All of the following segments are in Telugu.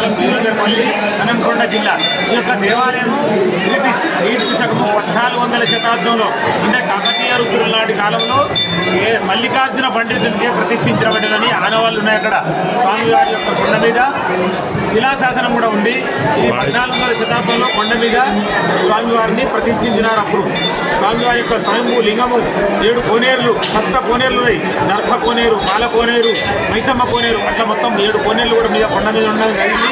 జరపల్లి హనంకొండ జిల్లా. ఈ యొక్క దేవాలయము క్రీస్తు క్రీస్తు పద్నాలుగు వందల శతాబ్దంలో అంటే కాకతీయ రుద్రుల నాటి కాలంలో ఏ మల్లికార్జున పండితునికే ప్రతిష్ఠించబడిందని ఆనవాళ్ళు ఉన్నాయి అక్కడ. స్వామివారి యొక్క మీద శిలాశాసనం కూడా ఉంది. ఇది పద్నాలుగు వందల శతాబ్దంలో కొండ మీద స్వామివారిని ప్రతిష్ఠించినారు అప్పుడు. స్వామివారి యొక్క స్వయంభూ లింగము ఏడు కోనేరులు సప్త కోనేరులు ఉన్నాయి. దర్భ కోనేరు పాల కోనేరు మైసమ్మ కోనేరు అట్లా మొత్తం ఏడు కోనేరులు కూడా మీద కొండ మీద ఉండడం జరిగింది.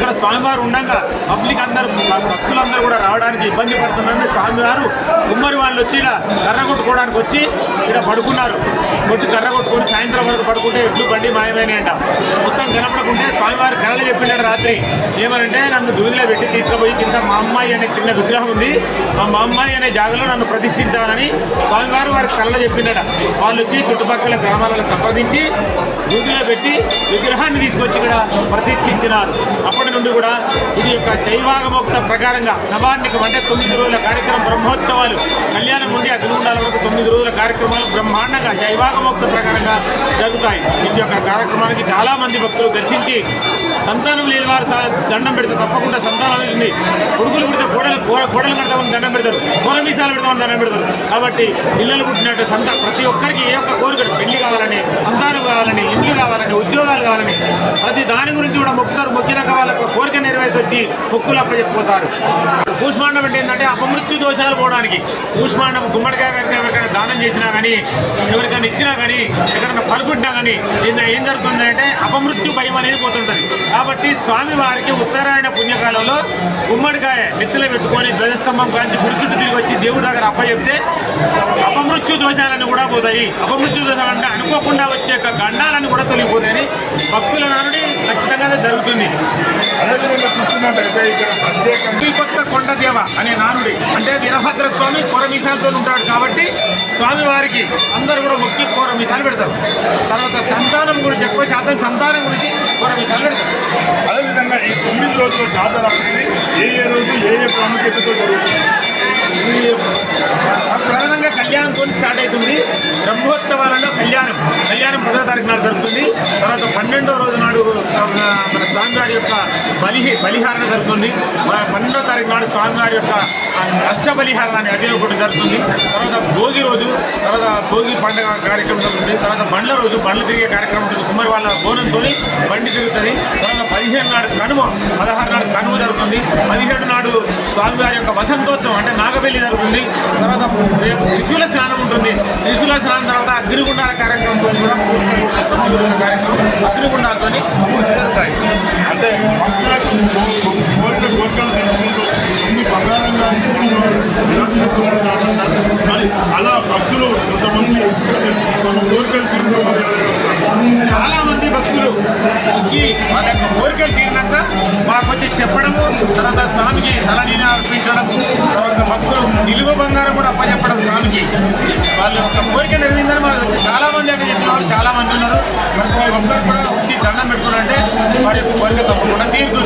అక్కడ స్వామివారు ఉండగా పబ్లిక్ అందరూ భక్తులందరూ కూడా రావడానికి ఇబ్బంది పడుతున్నారని స్వామివారు ఉమ్మరి వాళ్ళు వచ్చి ఇలా కర్ర కొట్టుకోవడానికి వచ్చి ఇక్కడ పడుకున్నారు. కొట్టి కర్ర కొట్టుకొని సాయంత్రం వరకు పడుకుంటే ఎట్లు బండి మాయమైనాయంట. మొత్తం కనపడకుంటే స్వామివారు కళలు చెప్పిన రాత్రి. ఏమనంటే నన్ను దూదిలో పెట్టి తీసుకుపోయి కింద మా అమ్మాయి అనే చిన్న విగ్రహం ఉంది. మా మా అమ్మాయి అనే జాగలో నన్ను ప్రతిష్ఠించాలని స్వామివారు వారికి కళ్ళ చెప్పిందట. వాళ్ళు వచ్చి చుట్టుపక్కల గ్రామాలను సంప్రదించి దూదిలో పెట్టి విగ్రహాన్ని తీసుకొచ్చి ఇక్కడ ప్రతిష్ఠించినారు. అప్పటి నుండి కూడా ఇది యొక్క శైవాగమోక్త ప్రకారంగా నవాన్నికం అంటే తొమ్మిది రోజుల కార్యక్రమం బ్రహ్మోత్సవాలు. కళ్యాణం నుండి అగ్నిగుండాల వరకు తొమ్మిది రోజుల కార్యక్రమాలు బ్రహ్మాండంగా శైవాగమోక్త ప్రకారంగా జరుగుతాయి. ఈ యొక్క కార్యక్రమానికి చాలా మంది భక్తులు దర్శించి సంతానం లేని వారు దండం పెడతారు తప్పకుండా సంతానాలు కొడుకులు పుడితే కోడలు కోడలు పెడతామని దండం పెడతారు. కోల మీసాలు పెడతామని దండం పెడతారు. కాబట్టి పిల్లలు పుట్టినట్టు సంత ప్రతి ఒక్కరికి ఏ ఒక్క కోరిక పెళ్ళి కావాలని సంతానం కావాలని ఇండ్లు కావాలని ఉద్యోగాలు కావాలని ప్రతి దాని గురించి కూడా మొక్కుతారు. మొక్కినాక వాళ్ళ కోరిక నెరవేర్చి మొక్కులు అప్పచెప్పిపోతారు. కూష్మాండం అంటే ఏంటంటే అపమృత్యు దోషాలు పోవడానికి. కూష్మాండం గుమ్మడికాయ కనుక ఎవరికైనా దానం చేసినా కానీ ఎవరికైనా ఇచ్చినా కానీ ఎక్కడైనా పలుకుంటున్నా కానీ ఏం జరుగుతుంది అంటే అపమృత్యు భయం అనేది పోతుంటుంది. కాబట్టి స్వామి వారికి ఉత్తరాయణ పుణ్యకాలంలో గుమ్మడికాయ నెత్తిలో పెట్టుకొని ధ్వజస్తంభం కాంచి గుడి చుట్టూ తిరిగి వచ్చి దేవుడి దగ్గర అప్పచెప్తే అపమృత్యు దోషాలను కూడా పోతాయి. అపమృత్యు దోషాలు అంటే అనుకోకుండా వచ్చే యొక్క గండాలను కూడా తొలగిపోతాయని భక్తుల నానుడి ఖచ్చితంగా జరుగుతుంది. అదేవిధంగా చూస్తున్నట్టయితే ఇక్కడ ప్రత్యేకంగా అనే నానుడి. అంటే వీరభద్ర స్వామి కూర మీసాలతో ఉంటాడు కాబట్టి స్వామి వారికి అందరూ కూడా మొక్కి కూర మీసాలు పెడతారు. తర్వాత సంతానం గురించి ఎక్కువ శాతం సంతానం గురించి కూర మీసాలు పెడతారు. అదేవిధంగా ఈ తొమ్మిది రోజుల జాతర అనేది ఏ ఏ రోజు ఏ ఏ ప్రాముఖ్యతతో జరుగుతుంది? ప్రధానంగా కళ్యాణంతో స్టార్ట్ అవుతుంది. ఉత్సవాలలో కళ్యాణం. కళ్యాణం పదో తారీఖు నాడు జరుగుతుంది. తర్వాత పన్నెండో రోజు నాడు మన స్వామివారి యొక్క బలి బలిహారణ జరుగుతుంది. పన్నెండో తారీఖు నాడు స్వామివారి యొక్క అష్ట బలిహారణ అనే అదే ఒకటి జరుగుతుంది. తర్వాత భోగి రోజు తర్వాత భోగి పండుగ కార్యక్రమం జరుగుతుంది. తర్వాత బండ్ల రోజు బండ్లు తిరిగే కార్యక్రమం ఉంటుంది. కుమ్మరి వాళ్ళ బోనంతో బండి తిరుగుతుంది. తర్వాత పదిహేను నాడు కనుమ పదహారు నాడు కనుమ జరుగుతుంది. పదిహేడు నాడు స్వామివారి యొక్క వసంతోత్సవం అంటే నాగబెల్లి జరుగుతుంది. తర్వాత రేపు త్రిశూల స్నానం ఉంటుంది. త్రిశూల స్నానం తర్వాత అగ్నిగుండాల కార్యక్రమంతో కూడా పూర్తి కార్యక్రమం అగ్నిగుండాలతో పూర్తి జరుగుతాయి అంటే అలా భక్తులు కొంతమంది తమ కోరికలు తీసుకోవాలి చాలా మంది భక్తులు మొక్కి వాళ్ళ యొక్క కోరికలు తీరినాక మాకు వచ్చి చెప్పడము తర్వాత స్వామికి తలనీని అర్పించడము తర్వాత భక్తులు నిలువ బంగారం కూడా అప్పచెప్పడం స్వామికి. వాళ్ళ యొక్క కోరిక నెరవేరిందని మాకు వచ్చి చాలా మంది అంటే చెప్పిన వాళ్ళు చాలా మంది ఉన్నారు. మరి ఒక్కరు కూడా వచ్చి దండం పెట్టుకున్నారంటే వారి యొక్క కోరిక తప్పకుండా తీరుతుంది.